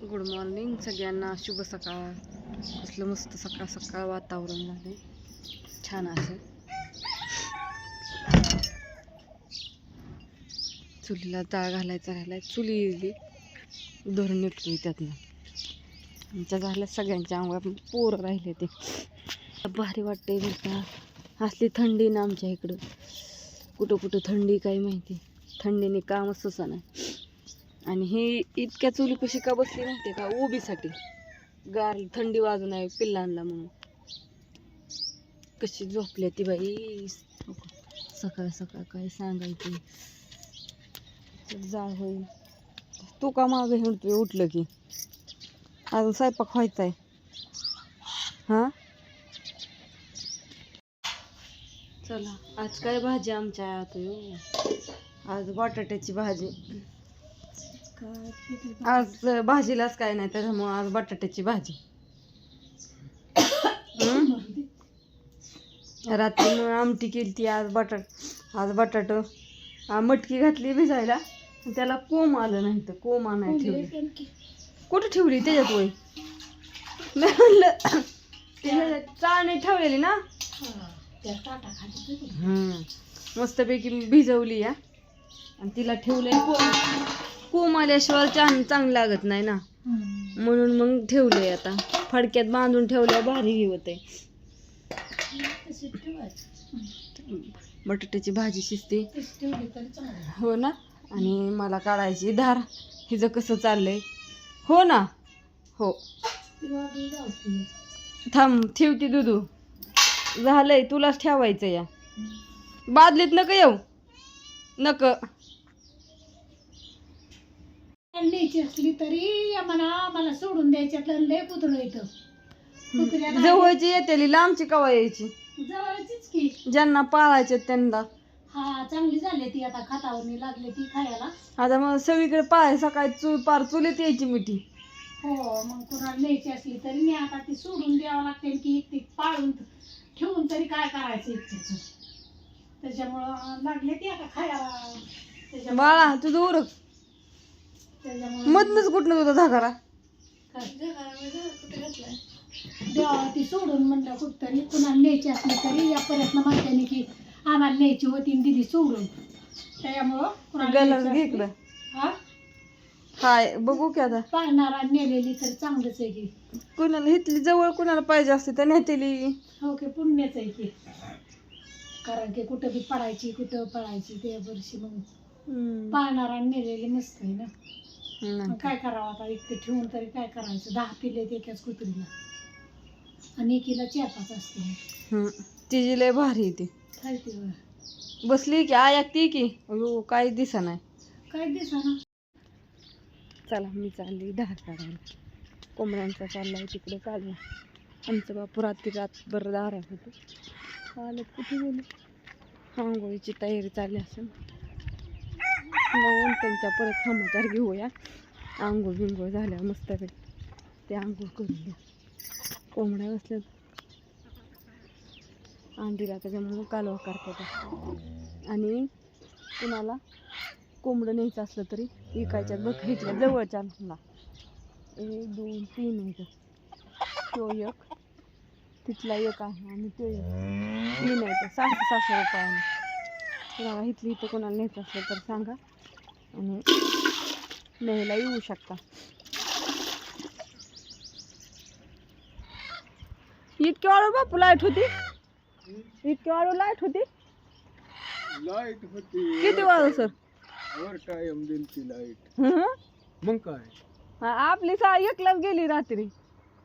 Good morning सगळ्यांना शुभ सकाळ. कसलं मस्त सकाळ सकाळ वातावरण झाले छान असं चुलीला जाळ घालायचा राहिलाय. चुली इली धरून निघतोय त्यातनं. आमच्या झाल्या सगळ्यांच्या अंगावर पोरं राहिले ते. भारी वाटते का. असली थंडी ना आमच्या इकडं. कुठं कुठं थंडी काही माहिती. थंडीने कामच सुसा नाही आणि ही इतक्या चुलीपाशी का बसली माहिती का? उभीसाठी. गार थंडी वाजून आहे पिल्लांना म्हणून. कशी झोपली ती बाई? सकाळ सकाळ काय सांगायची? जाळ होईल. तू का माग हिंडतोय? उठलं की. अजून स्वयंपाक व्हायचा आहे हां? चला आज काय भाजी आमच्या हो? आज बटाट्याची भाजी. आज भाजीलाच काय नाही त्याच्यामुळं आज बटाट्याची भाजी? रात्री मग आमटी केली ती आज बटाट आज बटाट. मटकी घातली भिजायला त्याला कोंब आलं नाही तर कोंब आणाय ठेवली कुठं ठेवली त्याच्यात वय? मी म्हणलं ते चाळणी ठेवलेली ना? हम्म. मस्तपैकी भिजवली या. आणि तिला ठेवलंय कोंब कोंब आल्याशिवाय चांग चांगलं लागत नाही ना. म्हणून मग ठेवलंय आता. फडक्यात बांधून ठेवल्या भारी होत आहे बटाट्याची भाजी शिजते. हो ना? आणि मला काढायची धार. हिचं कसं चाललंय? हो ना? हो. थांब ठेवती दुधू झालंय तुलाच ठेवायचं या. बादलीत नका येऊ. नक. न्यायची असली तरी आम्हाला मला सोडून द्यायच्यातलं लय पुतळं येतं. कुत्र्याला जवळची येतेली लांबची कवा यायची? जवळचीच की. ज्यांना पाळायचे त्यांना. हा चांगली झाली ती आता. खातावरनी लागली ती खायला. आता मग सगळीकडे पाय सकाळी चूल पार चुलीत यायची मिठी. हो मग कुणाला न्यायची असली तरी मी आता ती सोडून द्यावं लागते की ती पाळून ठेवून तरी काय करायचं त्याच्यामुळं लागले ती आता खायला. त्याच्यामुळं बाळा तुझं उरक मधनच कुठनं तुझा धाकारा ती सोडून म्हणलं कुठतरी कुणाला न्यायची असली तरी या प्रयत्न म्हणते की आम्हाला न्यायची होती आणि दिली सोडून. त्याच्यामुळं कुणाला गलस न्यायची घे असली- इकडं. हा? हाय बघू की आता. पाळणारा नेलेली तर चांगलंच आहे की. कुणाला इथली जवळ कुणाला पाहिजे असते तर नेतेली. हो की पुण्यच आहे की. कारण की कुठं बी पडायची कुठं पडायची त्या वर्षी मग हम्म. पाळणारा नेलेली मस्त आहे ना. मग काय करावं आता? एकटे ठेवून तरी काय करायचं? दहा पिल्ले एकाच कुत्रीला. आणि एकीला चार पाच असते हम्म. तिची लय भारी आहे ती. काय ते बरं. बसली की आय ती की? अयो काही दिसा नाही. काय दिसा ना चला मी चालली धार काढायला. कोंबड्यांचा चाललाय तिकडे काढला आमचं बापू रात्री रातभर दारात होतं. आलं कुठे गेले? आंघोळीची तयारी चालली असेल. त्यांच्या त्यांचा परत समाचार घेऊया. आंघोळ बिंघोळ झाल्या मस्तपैकी ते आंघोळ करून द्या कोंबड्या बसल्या. अंडीला त्याच्यामुळं कालवा करतात आणि कुणाला कोंबडं न्यायचं असलं तरी विकायच्यात बघ जवळच्या ना एक दोन तीन आहेत तो एक तिथला एक आहे आणि तो एक. तीन आहेत सहाशे सहाशे रुपयाने तुम्हाला इथली इथं कोणाला न्यायचं असलं तर सांगा. आणि न्यायला येऊ शकता. इतकी वाळू बापू लाइट होती. इतकी वाळू लाइट होती. लाइट होती. किती वाळू सर वर ती लाइट? मग काय? हा, आपली सा एकलाच गेली रात्री.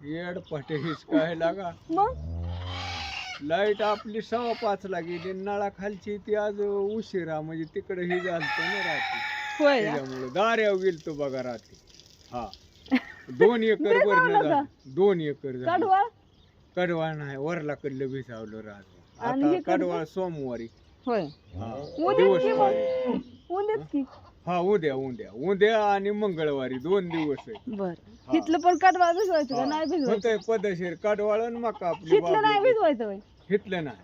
येड पटेस काय लागा. मग? लाइट आपली सव्वा पाच ला गेली नळा खालची ती आज उशिरा म्हणजे तिकडे हे झालं ना रात्री. होय त्याच्यामुळे गेल तो बघा रात्री. हा. दोन एकर भरणं? झालं. दोन एकर झालं. कडवा? कडवाळ नाही वरला कडलं भिसावलं आणि आता हे कडवं? कडवाळ सोमवारी. होय. हा. उद्या दिवस की पाळी. मग उद्याच की? हा उद्या उद्या. उद्या आणि मंगळवारी दोन दिवस आहे. बर. हा. इथलं पण कडवा भिजवायचं का? नाही भिजवायचं? होतंय पदशीर. कडवाळ आणि मका आपली इथलं नाही बाबरी. भिजवायचं होय. हितलं नाही.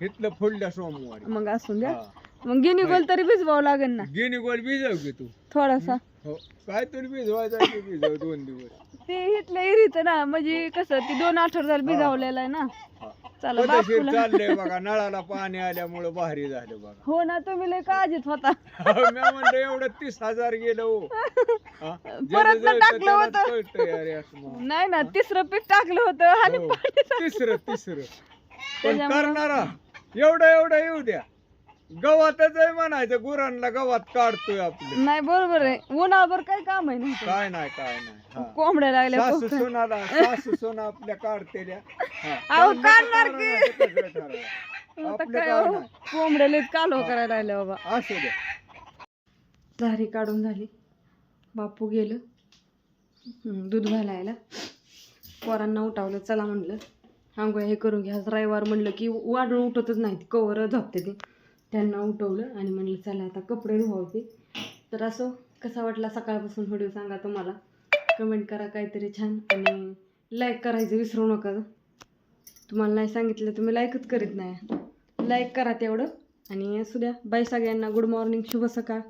हितलं फुडल्या सोमवारी. मग असून द्या. हा. मग गिनी गोल तरी भिजवावं लागेल ना गिनी गोल भिजव की तू थोडासा हो काय तरी भिजवायचं भिजव दोन दिवस ते इथल्या इरीचं ना म्हणजे कसं ती दोन आठवडे झालं भिजावलेलं आहे ना हा. चला पद्धतशीर बापूला चाललंय बघा नळाला पाणी आल्यामुळं भारी झालं बघा हो ना तुम्ही लय काळजीत होता मी म्हणलं एवढं तीस हजार गेलं हो हा? जळतं टाकलं त्यालाच होतं. कळतंय अरे असं म्हणून. नाही ना तिसरं पीठ टाकलं होतं आणि हो. पाणी. तिसरं तिसरं पण त्याच्यामुळं- करणारा एवढं एवढं येऊ द्या गवातच आहे म्हणायचं गुरांना गवात काढतोय आपले. नाही बरोबर आहे. उन्हाळभर काय काम आहे नाही काय नाही काय नाही. हा. कोंबड्या लागल्या सासू. सोनाला सासू सोना आपल्या काढतेल्या. हा. अहो, काढणार की. आहे, ते कसं ठरवा. आता आपलं काय काय हो, नाही. कोंबड्या लय कालो करायला लागल्या बाबा. असू द्या झारी काढून झाली. बापू गेलं. हम्म, दूध घालायला. पोरांना उठावलं चला म्हणलं. आंघोळ्या हे करून घ्या. आज रविवार म्हणलं की वाढून उठतच नाही कवर झोपते ते. त्यांना उठवलं आणि म्हणलं चला आता कपडे धुवावते. तर असं कसा वाटला सकाळपासून व्हिडिओ सांगा तुम्हाला. कमेंट करा काहीतरी छान आणि लाईक करायचं विसरू नका. तुम्हाला नाही सांगितलं तुम्ही लाईकच करीत नाही. लाईक करा तेवढं. आणि असू द्या बाय सगळ्यांना गुड मॉर्निंग शुभ सकाळ.